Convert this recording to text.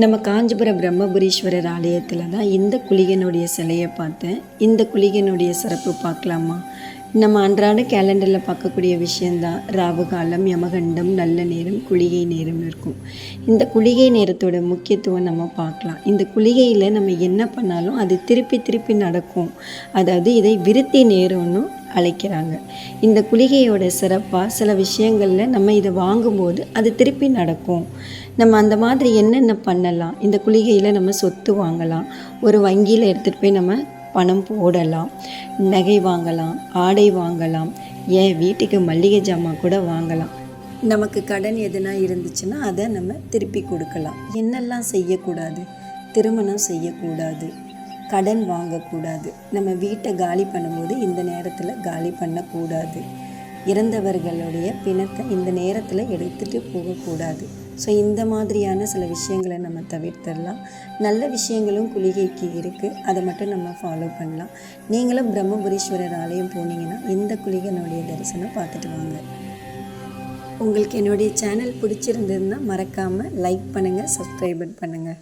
நம்ம காஞ்சிபுரம் பிரம்மபுரீஸ்வரர் ஆலயத்தில் தான் இந்த குளிகனுடைய சிலையை பார்த்தேன். இந்த குளிகனுடைய சிறப்பு பார்க்கலாமா? நம்ம அன்றாட கேலண்டரில் பார்க்கக்கூடிய விஷயந்தான் ராவு காலம் யமகண்டம் நல்ல நேரம் குளிகை நேரம்னு இருக்கும். இந்த குளிகை நேரத்தோட முக்கியத்துவம் நம்ம பார்க்கலாம். இந்த குளிகையில் நம்ம என்ன பண்ணாலும் அது திருப்பி திருப்பி நடக்கும். அதாவது இதை விருத்தி நேரம்னு அழைக்கிறாங்க. இந்த குளிகையோட சிறப்பாக சில விஷயங்களில் நம்ம இதை வாங்கும்போது அது திருப்பி நடக்கும். நம்ம அந்த மாதிரி என்னென்ன பண்ணலாம்? இந்த குளிகையில் நம்ம சொத்து வாங்கலாம். ஒரு வங்கியில் எடுத்துகிட்டு போய் நம்ம பணம் போடலாம். நகை வாங்கலாம் ஆடை வாங்கலாம் ஏன் வீட்டுக்கு மல்லிகை ஜாமான் கூட வாங்கலாம். நமக்கு கடன் எதுனா இருந்துச்சுன்னா அதை நம்ம திருப்பி கொடுக்கலாம். என்னெல்லாம் செய்யக்கூடாது? திருமணம் செய்யக்கூடாது. கடன் வாங்கக்கூடாது. நம்ம வீட்டை காலி பண்ணும்போது இந்த நேரத்தில் காலி பண்ணக்கூடாது. இறந்தவர்களுடைய பிணத்தை இந்த நேரத்தில் எடுத்துகிட்டு போகக்கூடாது. ஸோ இந்த மாதிரியான சில விஷயங்களை நம்ம தவிர்த்தரலாம் நல்ல விஷயங்களும் குளிகைக்கு இருக்குது அதை மட்டும் நம்ம ஃபாலோ பண்ணலாம். நீங்களும் பிரம்மபுரீஸ்வரர் ஆலயம் போனீங்கன்னா இந்த குளிகனுடைய தரிசனம் பார்த்துட்டு வாங்க. உங்களுக்கு என்னுடைய சேனல் பிடிச்சிருந்ததுன்னா மறக்காமல் லைக் பண்ணுங்கள் சப்ஸ்கிரைபர் பண்ணுங்கள்